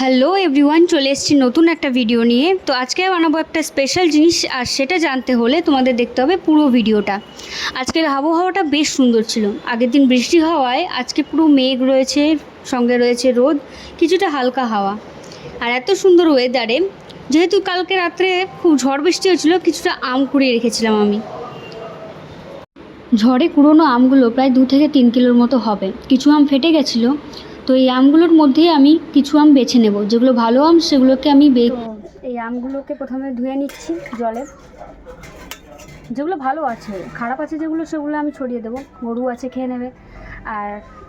Hello everyone, চলে এসেছি নতুন একটা ভিডিও নিয়ে। তো আজকে বানাবো একটা স্পেশাল জিনিস, আর সেটা জানতে হলে তোমাদের দেখতে হবে পুরো ভিডিওটা আজকের আবহাওয়াটা বেশ সুন্দর ছিল। আগের দিন বৃষ্টি হওয়ায় আজকে পুরো মেঘ রয়েছে, সঙ্গে রয়েছে রোদ, কিছুটা হালকা হাওয়া। আর এত সুন্দর ওয়েদারে যেহেতু কালকে রাত্রে খুব ঝড় বৃষ্টি হয়েছিল, কিছুটা আম কুড়িয়ে রেখেছিলাম আমি। ঝড়ে কুড়োনো আমগুলো প্রায় দু থেকে তিন কিলোর মতো হবে। কিছু আম ফেটে গেছিল তো এই আমগুলোর মধ্যে আমি কিছু আম বেছে নেব। যেগুলো ভালো আম সেগুলোকে আমি বে এই আমগুলোকে প্রথমে ধুয়ে নিচ্ছি জলে। যেগুলো ভালো আছে খারাপ আছে যেগুলো সেগুলো আমি ছড়িয়ে দেবো। গরু আছে খেয়ে নেবে। আর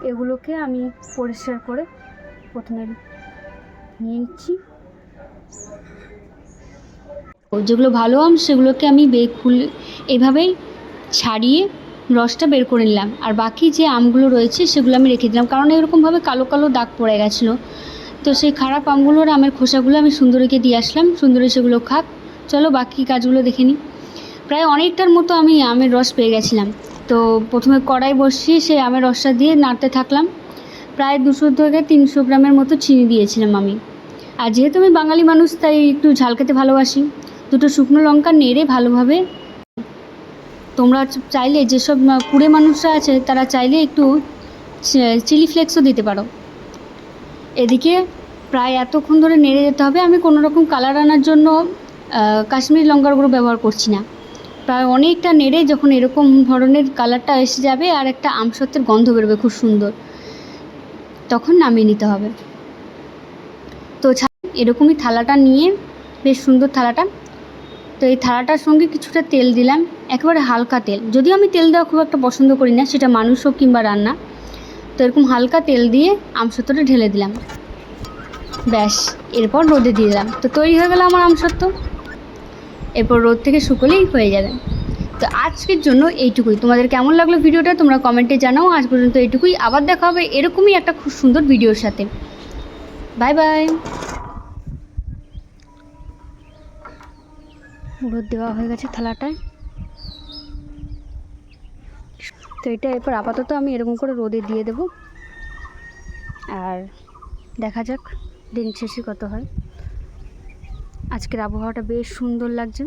এগুলোকে আমি পরিষ্কার করে প্রথমে নিয়ে নিচ্ছি। ও যেগুলো ভালো আম সেগুলোকে আমি বে খুলে এভাবেই ছাড়িয়ে রসটা বের করে নিলাম। আর বাকি যে আমগুলো রয়েছে সেগুলো আমি রেখে দিলাম। কারণ এরকমভাবে কালো কালো দাগ পড়ে গেছিল। তো সেই খারাপ আমগুলোর আমের খোসাগুলো আমি সুন্দরীকে দিয়ে আসলাম। সুন্দরী সেগুলো খাক। চলো বাকি কাজগুলো দেখে নিই। প্রায় অনেকটার মতো আমি আমের রস পেয়ে গেছিলাম। তো প্রথমে কড়াই বসিয়ে সেই আমের রসটা দিয়ে নাড়তে থাকলাম। প্রায় দুশো থেকে তিনশো গ্রামের মতো চিনি দিয়েছিলাম আমি। আর যেহেতু আমি বাঙালি মানুষ, তাই একটু ঝাল খেতে ভালোবাসি। দুটো শুকনো লঙ্কা নেড়ে ভালোভাবে তোমরা চাইলে যেসব কুড়ে মানুষরা আছে, তারা চাইলে একটু চিলি ফ্লেক্সও দিতে পারো। এদিকে প্রায় এতক্ষণ ধরে নেড়ে যেতে হবে। আমি কোনো রকম কালার আনার জন্য কাশ্মীরি লঙ্কার গুঁড়ো ব্যবহার করছি না। প্রায় অনেকটা নেড়ে যখন এরকম ধরনের কালারটা এসে যাবে আর একটা আমসত্ত্বের গন্ধ বেরোবে খুব সুন্দর, তখন নামিয়ে নিতে হবে। তো এরকমই থালাটা নিয়ে, বেশ সুন্দর থালাটা। তো এই থালাটার সঙ্গে কিছুটা তেল দিলাম, একেবারে হালকা তেল। যদিও আমি তেল দেওয়া খুব একটা পছন্দ করি না, সেটা মানুষ হোক কিংবা রান্না। তো এরকম হালকা তেল দিয়ে আমসত্ত্বটা ঢেলে দিলাম। ব্যাস, এরপর রোদে দিয়ে দিলাম। তো তৈরি হয়ে গেল আমার আমসত্ত্ব। এরপর রোদ থেকে শুকোলেই হয়ে যাবে। তো আজকের জন্য এইটুকুই। তোমাদের কেমন লাগল ভিডিওটা তোমরা কমেন্টে জানাও। আজ পর্যন্ত এইটুকুই। আবার দেখা হবে এরকমই একটা খুব সুন্দর ভিডিওর সাথে। Bye bye. রোদ দেওয়া হয়ে গেছে থালাটায়। তো এটা এরপর আপাতত আমি এরকম করে রোদে দিয়ে দেব। আর দেখা যাক দিন শেষে কত হয়। আজকের আবহাওয়াটা বেশ সুন্দর লাগছে।